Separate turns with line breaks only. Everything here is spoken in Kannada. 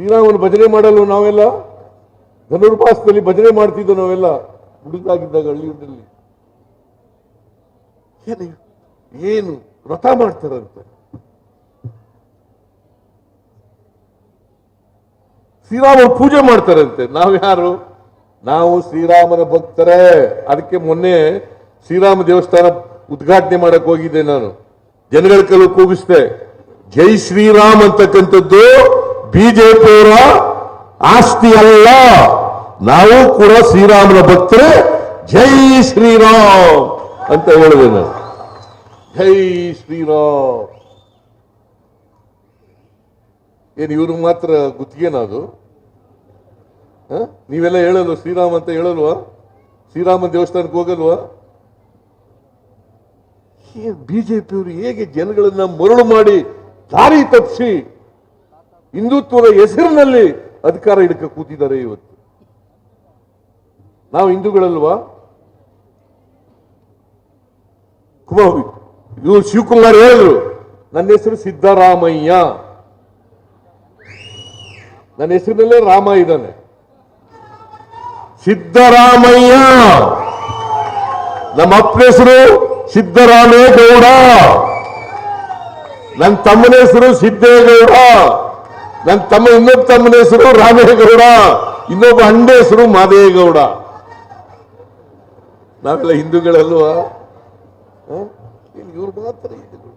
ಶ್ರೀರಾಮನ ಭಜನೆ ಮಾಡಲು ನಾವೆಲ್ಲ ಧನುರ್ಪಾಸದಲ್ಲಿ ಭಜನೆ ಮಾಡ್ತಿದ್ದೋ ನಾವೆಲ್ಲ ಹುಡುಗಾಗಿದ್ದಾಗ ಹಳ್ಳಿಯಲ್ಲಿ. ಏನು ಏನು ವ್ರತ ಮಾಡ್ತಾರಂತೆ. ಶ್ರೀರಾಮ ಪೂಜೆ ಮಾಡ್ತಾರಂತೆ. ನಾವು ಯಾರು ನಾವು ಶ್ರೀರಾಮನ ಭಕ್ತರೇ. ಅದಕ್ಕೆ ಮೊನ್ನೆ ಶ್ರೀರಾಮ ದೇವಸ್ಥಾನ ಉದ್ಘಾಟನೆ ಮಾಡಕ್ ಹೋಗಿದ್ದೆ ನಾನು. ಜನಗಳ ಕೆಲವು ಕೂಗಿಸ್ದೆ. ಜೈ ಶ್ರೀರಾಮ್ ಅಂತಕ್ಕಂಥದ್ದು ಬಿಜೆಪಿಯವರ ಆಸ್ತಿ ಅಲ್ಲ. ನಾವು ಕೂಡ ಶ್ರೀರಾಮನ ಭಕ್ತರೇ, ಜೈ ಶ್ರೀರಾಮ್ ಅಂತ ಹೇಳಿದೆ ನಾನು. ಜೈ ಶ್ರೀರಾಮ್. ಏನು ಇವ್ರಿಗೆ ಮಾತ್ರ ಗುತ್ತಿಗೆನ ಅದು? ಹ? ನೀವೆಲ್ಲ ಹೇಳಲ್ವ? ಶ್ರೀರಾಮ್ ಅಂತ ಹೇಳಲ್ವಾ? ಶ್ರೀರಾಮ ದೇವಸ್ಥಾನಕ್ಕೆ ಹೋಗಲ್ವಾ? ಬಿಜೆಪಿಯವರು ಹೇಗೆ ಜನಗಳನ್ನ ಮರಳು ಮಾಡಿ ದಾರಿ ತಪ್ಪಿಸಿ ಹಿಂದುತ್ವದ ಹೆಸರಿನಲ್ಲಿ ಅಧಿಕಾರ ಹಿಡ್ಕ ಕೂತಿದ್ದಾರೆ ಇವತ್ತು. ನಾವು ಹಿಂದೂಗಳಲ್ವಾ? ಕುಮಾರ್, ಇದು ಶಿವಕುಮಾರ್ ಹೇಳಿದ್ರು. ನನ್ನ ಹೆಸರು ಸಿದ್ದರಾಮಯ್ಯ. ನನ್ನ ಹೆಸರಿನಲ್ಲೇ ರಾಮ ಇದ್ದಾನೆ. ಸಿದ್ದರಾಮಯ್ಯ. ನಮ್ಮ ಅಪ್ಪನ ಹೆಸರು ಸಿದ್ದರಾಮೇಗೌಡ. ನನ್ನ ತಮ್ಮನ ಹೆಸರು ಸಿದ್ದೇಗೌಡ. ನನ್ನ ತಮ್ಮ ಇನ್ನೊಬ್ಬ ತಮ್ಮನ ಹೆಸರು ರಾಮೇಗೌಡ, ಇನ್ನೊಬ್ಬ ಅಣ್ಣ ಹೆಸರು ಮಾದೇಗೌಡ ನಾವೆಲ್ಲ ಹಿಂದೂಗಳಲ್ವಾ? ಇವ್ರು ಮಾತ್ರ ಹಿಂದೂಗಳು.